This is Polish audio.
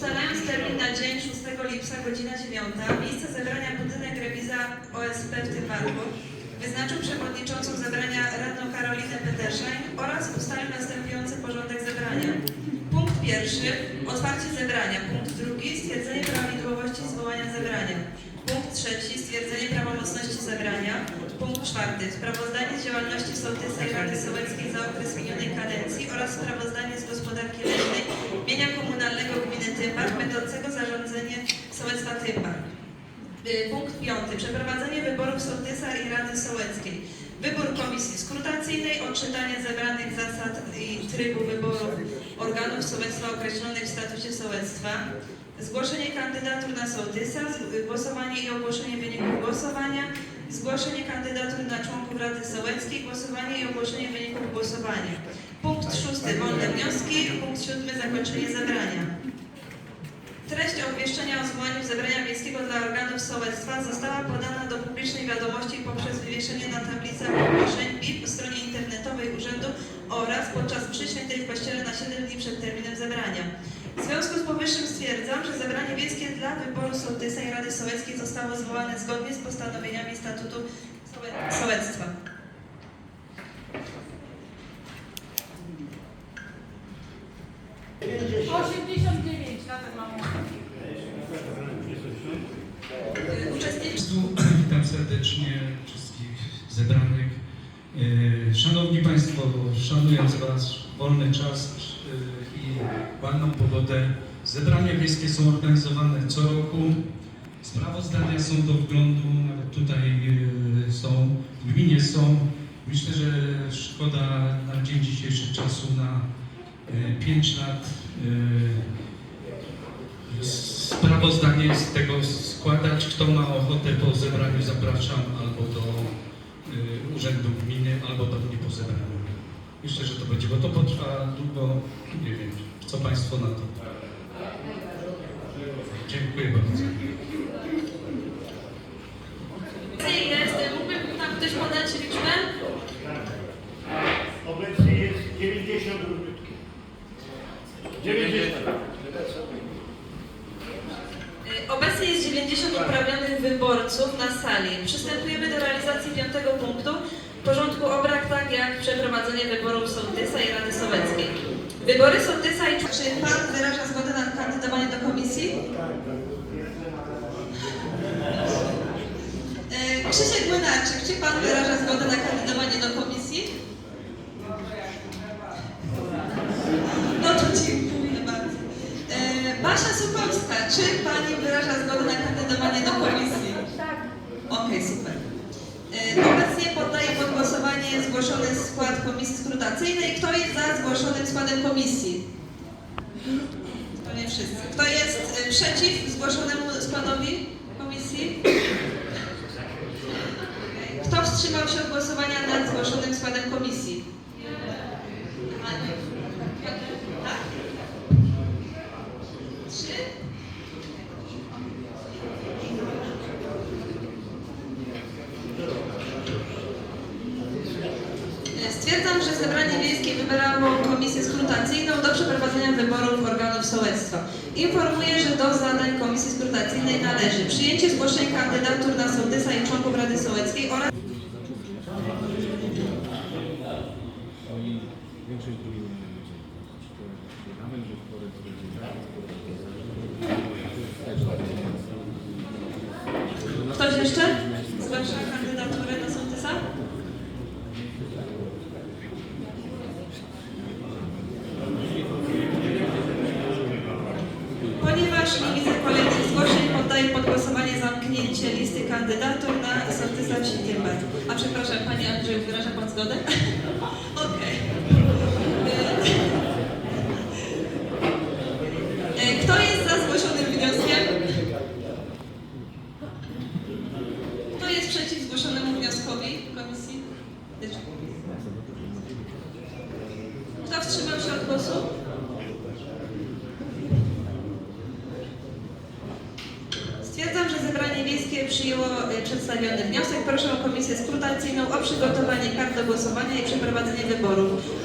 ustalając termin na dzień 6 lipca, godzina 9, miejsce zebrania budynek rewiza OSP w tym wyznaczył przewodniczącą zebrania radną Karolinę Peterszajn oraz ustalił następujący porządek zebrania. Punkt pierwszy, otwarcie zebrania. Punkt drugi, stwierdzenie prawidłowości zwołania zebrania. Punkt trzeci, stwierdzenie prawomocności zebrania. Punkt czwarty, sprawozdanie z działalności sołtysa i Rady Sołeckiej za okres minionej kadencji oraz sprawozdanie z gospodarki leśnej mienia komunalnego Tymbark będącego zarządzenie sołectwa Tymbark. Y, Punkt piąty. Przeprowadzenie wyborów sołtysa i Rady Sołeckiej. Wybór komisji skrutacyjnej, odczytanie zebranych zasad i trybu wyboru organów sołectwa określonych w statucie sołectwa. Zgłoszenie kandydatur na sołtysa, głosowanie i ogłoszenie wyników głosowania. Zgłoszenie kandydatur na członków Rady Sołeckiej, głosowanie i ogłoszenie wyników głosowania. Punkt szósty. Wolne wnioski. Punkt siódmy. Zakończenie zebrania. Treść obwieszczenia o zwołaniu zebrania miejskiego dla organów sołectwa została podana do publicznej wiadomości poprzez wywieszenie na tablicy ogłoszeń BIP w stronie internetowej urzędu oraz podczas mszy w kościele na 7 dni przed terminem zebrania. W związku z powyższym stwierdzam, że zebranie wiejskie dla wyboru sołtysa i Rady Sołeckiej zostało zwołane zgodnie z postanowieniami statutu sołe- sołectwa. Serdecznie wszystkich zebranych. E, Szanowni Państwo, szanując Was, wolny czas e, i ładną pogodę, zebrania wiejskie są organizowane co roku. Sprawozdania są do wglądu, nawet tutaj e, są, w gminie są. Myślę, że szkoda na dzień dzisiejszy czasu na 5 lat e, sprawozdanie z tego składać. Kto ma ochotę po zebraniu zapraszam albo do y, urzędu gminy, albo do mnie po zebraniu. Myślę, że to będzie, bo to potrwa długo. Nie wiem, co Państwo na to. Dziękuję bardzo. jest, mógłby tam ktoś podać liczbę? Obecnie jest 90 różnych. 90. Obecnie jest 90 uprawnionych wyborców na sali. Przystępujemy do realizacji piątego punktu porządku obrad, tak jak przeprowadzenie wyborów sołtysa i Rady Sołeckiej. Wybory sołtysa i... Czy Pan wyraża zgodę na kandydowanie do komisji? Y, Krzysiek Młynarczyk, czy Pan wyraża zgodę na kandydowanie do komisji? No to dziękuję czy Pani wyraża zgodę na kandydowanie do komisji? Tak. Okej, super. E, Obecnie poddaję pod głosowanie zgłoszony skład komisji skrutacyjnej. Kto jest za zgłoszonym składem komisji? To nie wszyscy. Kto jest e, przeciw zgłoszonemu składowi komisji? Kto wstrzymał się od głosowania nad zgłoszonym składem komisji? Tak? Trzy? Stwierdzam, że zebranie wiejskie wybrało komisję skrutacyjną do przeprowadzenia wyborów organów sołectwa. Informuję, że do zadań komisji skrutacyjnej należy przyjęcie zgłoszeń kandydatur na sołtysa i członków Rady Sołeckiej oraz drugiej nie będzie. Mamy, że w porę to będzie Ktoś jeszcze? Zgłasza kandydaturę na sołtysa? Ponieważ nie widzę kolejnych zgłoszeń, poddaję pod głosowanie zamknięcie listy kandydatur na sołtysa wsi Tymbar. A przepraszam, Andrzeju, wyraża Pan zgodę? Okej. E, Kto jest za zgłoszonym wnioskiem? Kto jest przeciw zgłoszonemu wnioskowi komisji? Kto wstrzymał się od głosu? Stwierdzam, że zebranie wiejskie przyjęło e, przedstawiony wniosek. Proszę komisję skrutacyjną o przygotowanie kart do głosowania i przeprowadzenie wyborów.